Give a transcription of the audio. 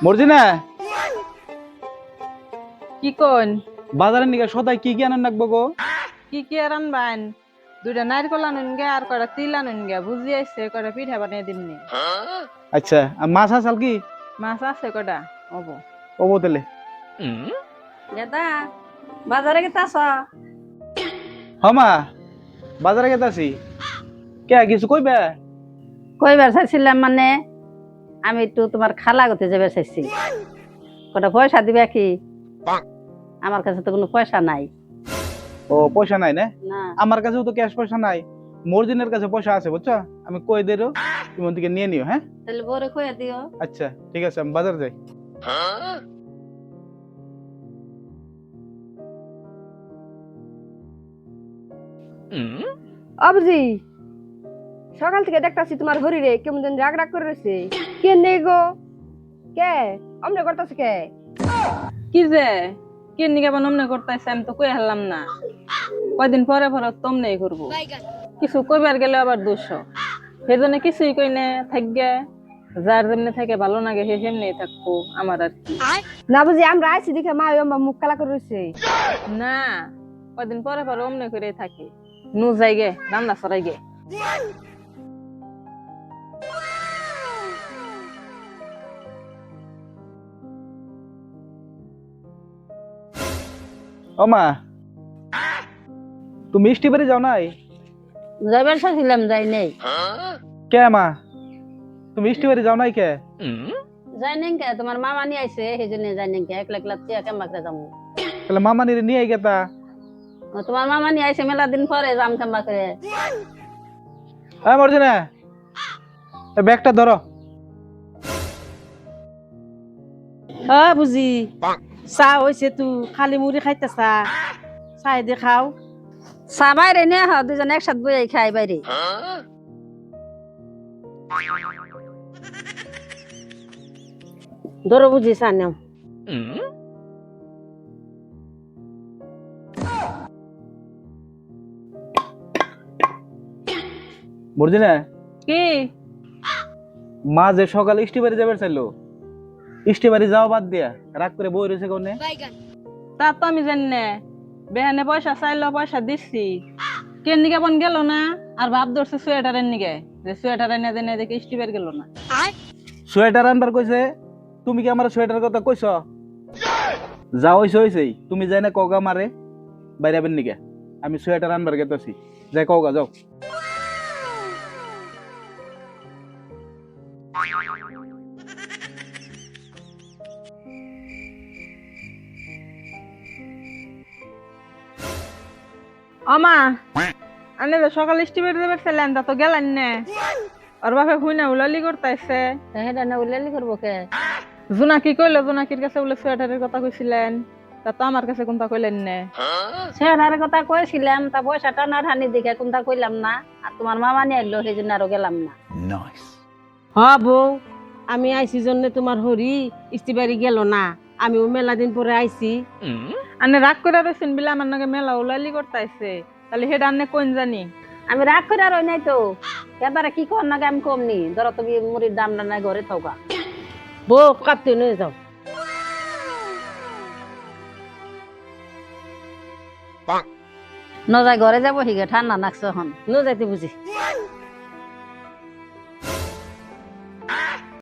মর্জি না কি কোন বাজারে নিকে সদাই কি কি আনেন রাখব গো? কি কি আর আনবান দুইটা নারকল আনুন গে আর কটা তিল আনুন গে বুঝি আইছে কটা পিঠা বানিয়ে দিমনি আচ্ছা আর মাছ আসাল কি? মাছ আছে কটা হব ও বোতলে দাদা বাজারে গেতে আস হমা বাজারে গেতে আছি। কে কিছু কইবে? কইবার চাইছিলাম মানে? আমি একটু তোমার খালা গতে যাবে চাইছি কটা পয়সা দিবে কি? আমার কাছে তো কোনো পয়সা নাই। ও পয়সা নাই না? না। আমার কাছেও তো ক্যাশ পয়সা নাই। মর্জিনের কাছে পয়সা আছে বুঝছ? আমি কই দেরো তুমি ওদিকে নিয়ে নিও হ্যাঁ? তাহলে বরে কইয়া দিও। আচ্ছা ঠিক আছে আমি বাজার যাই। অবজি সকাল থেকে দেখতাছি তোমার হরিরে কেমন যেন রাগ রাগ করে রয়েছে। কে নেই গো? কে? অমনে করতেছে কে? কি যে? কি নিকে বা নমনে করতেছে আমি তো কই হারলাম না। কয়দিন পরে পরে তমনেই করব কিছু কইবার গেলে আবার দোষ। সেজন্য কিছুই কই না থাকবে যার যেমনি থাকে ভালো লাগে সে সেমনি থাকব আমার আর কি। না বুঝি আমরা আইছি দেখে মা ওই মুখ কালা করে রয়েছে না কয়দিন পরে পরে অমনে করে থাকে। নু যাই গে রান্না সরাই গে ও মা তুমি মিষ্টি বাড়ি যাও নাই? যাইবার চাইছিলাম যাই নাই। কে মা? তুমি মিষ্টি বাড়ি যাও নাই কে? যাই নাই কে? তোমার মামা নিয়ে আইছে সেই জন্য যাই নাই কে? একলা একলা তিয়া কেমবাকে যাব? তাহলে মামা নিরে নিয়ে গেতা তোমার মামা নিয়ে আইছে মেলা দিন পরে যাম কেমবা করে হ্যাঁ মর্জিনা ব্যাগটা ধরো। হ্যাঁ বুঝি। চাহ হয়েছে তু খালি মুড়ি খাইতে চা চাহ দিয়ে খাও। চা বাইরে নিয়ে আহ দুজন একসাথে বই খাই বাইরে ধরো বুঝি চা নেও। মর্জিনা কি? মা যে সকালে ইষ্টি বাড়ি যাবে চাইলো। ইষ্টি বাড়ি যাওয়া বাদ দিয়া রাগ করে বই রয়েছে কোনে? তা তো আমি জানি না। বেহানে পয়সা চাইলো পয়সা দিচ্ছি কেন নিকে বন গেল না? আর ভাব ধরছে সোয়েটারের নিকে যে সোয়েটার এনে দেনে দেখে স্টিপের গেল না। সোয়েটার আনবার কইছে তুমি কি আমার সোয়েটার কথা কইছ? যা হইছে হইছেই। তুমি যাই না কগা মারে বাইরে আবেন নিকে আমি সোয়েটার আনবার গেতেছি। যাই কগা যাও। আমা আনে তো সকাল স্টিপের দেবে ছিলেন তা তো গেলেন না। আর বাপে হুই না উলালি করতেছে সেটা না উল্লালি করব কে? জোনাকি কইলো? জোনাকির কাছে বলে সোয়েটারের কথা কইছিলেন? তা তো আমার কাছে কোনটা কইলেন না? সেটার কথা কইছিলাম তা পয়সাটা না ঠানি দেখে কোনটা কইলাম না আর তোমার মামা নিয়ে এলো সেই জন্য আরও গেলাম না। হ বউ আমি আইছি জন্য তোমার হরি ইস্তিবাড়ি গেল না। আমিও মেলা দিন পরে আইছি। আনে রাগ করে রয়েছেন বিলে আমার নাকি মেলা উলালি করতেছে তাহলে হেডা আনে কোন জানি? আমি রাগ করে আর নাই তো। এবারে কি কর নাকি আমি কমনি ধরো তুমি মুড়ির দাম নাই ঘরে থাকা বউ কাঁদতে নিয়ে যাও। ন যায় ঘরে যাব হিগে ঠান্ডা নাকছে এখন। ন যাইতে বুঝি।